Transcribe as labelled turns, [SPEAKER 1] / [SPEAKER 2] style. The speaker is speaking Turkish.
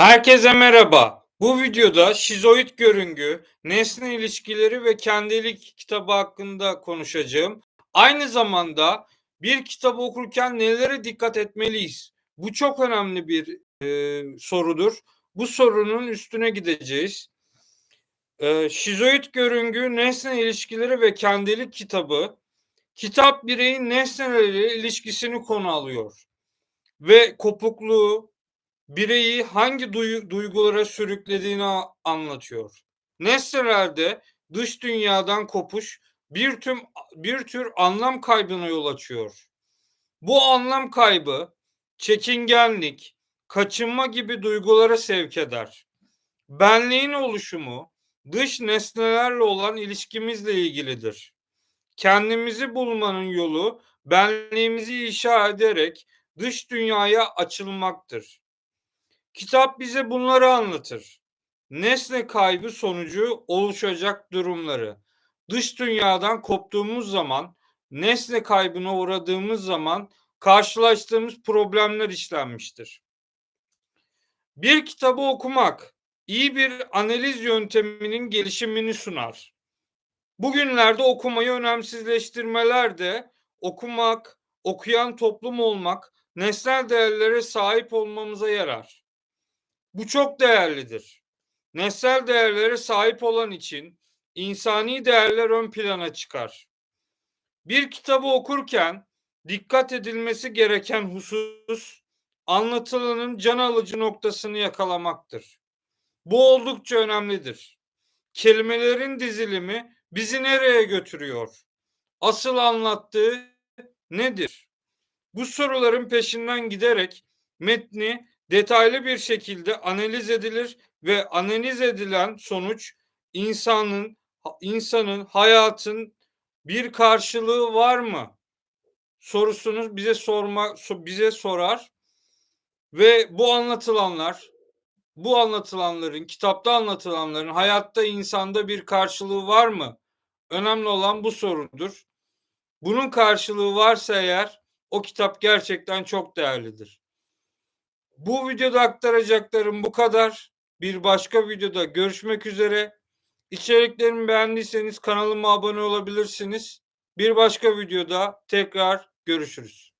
[SPEAKER 1] Herkese merhaba. Bu videoda şizoid görüngü, nesne ilişkileri ve kendilik kitabı hakkında konuşacağım. Aynı zamanda bir kitabı okurken nelere dikkat etmeliyiz? Bu çok önemli bir e, sorudur. Bu sorunun üstüne gideceğiz. E, şizoid görüngü, nesne ilişkileri ve kendilik kitabı, kitap bireyin nesnelerle ilişkisini konu alıyor ve kopukluğu, bireyi hangi duy- duygulara sürüklediğini anlatıyor. Nesnelerde dış dünyadan kopuş bir tüm bir tür anlam kaybına yol açıyor. Bu anlam kaybı çekingenlik, kaçınma gibi duygulara sevk eder. Benliğin oluşumu dış nesnelerle olan ilişkimizle ilgilidir. Kendimizi bulmanın yolu benliğimizi inşa ederek dış dünyaya açılmaktır. Kitap bize bunları anlatır. Nesne kaybı sonucu oluşacak durumları. Dış dünyadan koptuğumuz zaman, nesne kaybına uğradığımız zaman karşılaştığımız problemler işlenmiştir. Bir kitabı okumak iyi bir analiz yönteminin gelişimini sunar. Bugünlerde okumayı önemsizleştirmeler de okumak, okuyan toplum olmak, nesnel değerlere sahip olmamıza yarar. Bu çok değerlidir. Nesel değerlere sahip olan için insani değerler ön plana çıkar. Bir kitabı okurken dikkat edilmesi gereken husus anlatılanın can alıcı noktasını yakalamaktır. Bu oldukça önemlidir. Kelimelerin dizilimi bizi nereye götürüyor? Asıl anlattığı nedir? Bu soruların peşinden giderek metni detaylı bir şekilde analiz edilir ve analiz edilen sonuç insanın insanın hayatın bir karşılığı var mı sorusunu bize sorma bize sorar ve bu anlatılanlar bu anlatılanların kitapta anlatılanların hayatta insanda bir karşılığı var mı? Önemli olan bu sorudur. Bunun karşılığı varsa eğer o kitap gerçekten çok değerlidir. Bu videoda aktaracaklarım bu kadar. Bir başka videoda görüşmek üzere. İçeriklerimi beğendiyseniz kanalıma abone olabilirsiniz. Bir başka videoda tekrar görüşürüz.